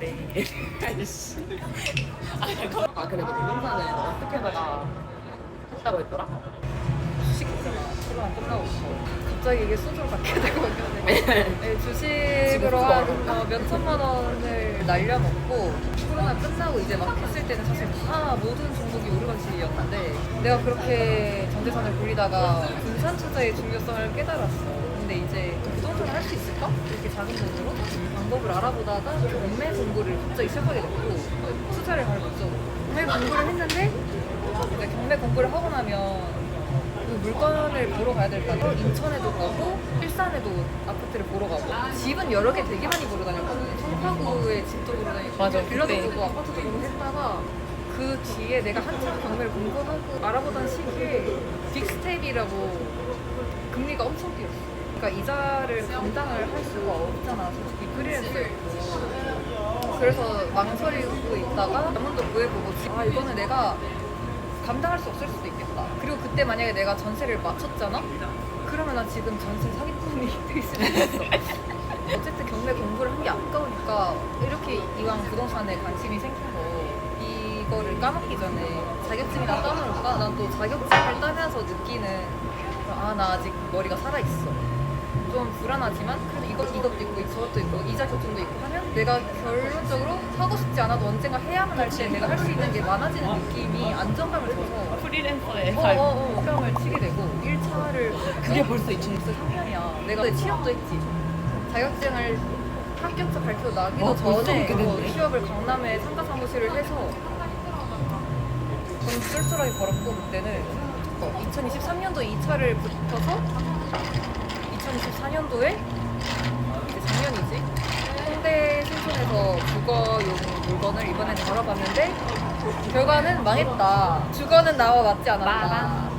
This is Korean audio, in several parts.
때. 아이씨. 아 그래 너 부동산은 어떻게 하다가 했다고 했더라? 주식했잖아. 코로나 끝나고 갑자기 이게 수주로 바뀌게 되고 네, 지금 주식으로 수가 한 어렵다. 어, 몇 천만 원을 날려먹고 코로나 끝나고 이제 막 했을 때는 사실 다 모든 종목이 오르던 시기였는데 내가 그렇게 전 재산을 굴리다가 분산 투자의 중요성을 깨달았어. 근데 이제 부동산을 할 수 있을까? 이렇게 작은 돈으로 방법을 알아보다가 경매 공부를 갑자기 시작하게 됐고 투자를 갈 목적으로 경매 공부를 했는데 이제 경매 공부를 하고 나면 그 물건을 보러 가야 될 거 아니야? 인천에도 가고 일산에도 아파트를 보러 가고 집은 여러 개 되게 많이 보러 다녔거든 성파구에 집도 보러 다니고 맞아, 빌라도 그때. 보고 아파트도 보고 했다가 그 뒤에 내가 한참 경매를 공부하고 알아보던 시기에 빅스텝이라고 금리가 엄청 뛰었어 그러니까 이자를 감당을 할 수가 없잖아 솔직히 프리랜서였고 그래서 망설이고 있다가 한번도 구해보고 아 이거는 내가 감당할 수 없을 수도 있겠다. 그리고 그때 만약에 내가 전세를 맞췄잖아? 그러면 나 지금 전세 사기꾼이 될 수도 있어. 어쨌든 경매 공부를 한 게 아까우니까 이렇게 이왕 부동산에 관심이 생긴 거 이거를 까먹기 전에 자격증이나 따놓을까? 난 또 자격증을 따면서 느끼는 아 나 아직 머리가 살아있어. 좀 불안하지만 그래도 이것, 이것도 있고 저것도 있고 이자 결정도 있고 하면 내가 결론적으로 하고 싶지 않아도 언젠가 해야만 할 때 내가 할 수 있는 게 많아지는 느낌이 안정감을 줘서 프리랜서의 어, 삶. 어, 어, 평을 치게 되고 1차를 그게 벌써 2000. 벌써 3년이야 내가 그때 취업도 했지 자격증을 합격자 발표 나기도 와, 벌써 전에 그렇게 됐네. 어, 취업을 강남에 상가 사무실을 해서 돈 쏠쏠하게 벌었고 그때는 어, 2023년도 2차를 붙어서 2024년도에 이제 작년이지 홍대 신촌에서 주거용 물건을 이번에 다뤄봤는데 결과는 망했다. 주거는 나와 맞지 않았다.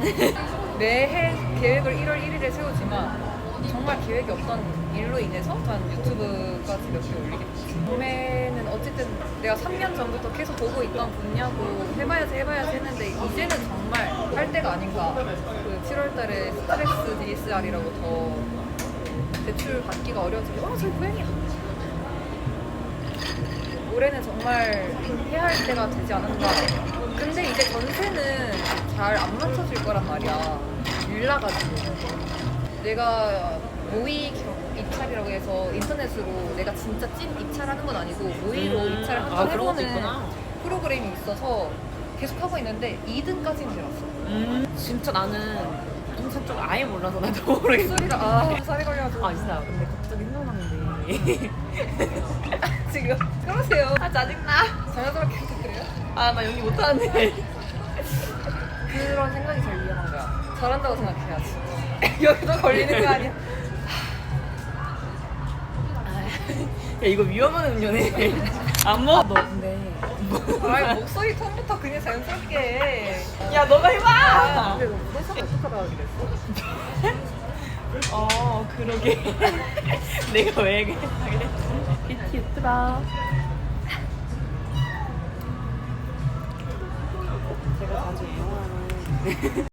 매해 계획을 1월 1일에 세우지만 정말 계획이 없던 일로 인해서 한 유튜브까지 몇 개 올리게 됐지. 경매는 어쨌든 내가 3년 전부터 계속 보고 있던 분야고 해봐야지 해봐야지 했는데 이제는 정말 할 때가 아닌가. 그 7월 달에 스트레스 DSR이라고 더 대출 받기가 어려워지고 어, 저희 고양이야. 올해는 정말 해야 할 때가 되지 않았나. 근데 이제 전세는 잘 안 맞춰질 거란 말이야. 밀라가지고. 내가 모의 겨- 입찰이라고 해서 인터넷으로 내가 진짜 찐 입찰하는 건 아니고 모의로 음. 입찰을 아, 한번 그런 것도 해보는 있구나. 프로그램이 있어서 계속 하고 있는데 2등까지는 되었어. 음, 진짜 나는 부동산 쪽 아예 몰라서 나도 모르겠어. 소리가 아 살이 걸려가지고 아 진짜 근데 갑자기 생각나는데 지금 그러세요. 아 짜증나 자연스럽게 부탁드려요. 아 나 연기 못하는데 그런 생각이 제일 위험한 거야. 잘한다고 생각해야지. 여기도 걸리는 거 아니야? 야 이거 위험한 음료네 안 먹어. 너 근데. 아 목소리 톤부터 그냥 자연스럽게 해. 야 너가 해봐! 아, 근데 너 무대상 어떡하다 하게 됐어? 어 그러게. 내가 왜 그래 비티 유튜버 제가 자주 이용하는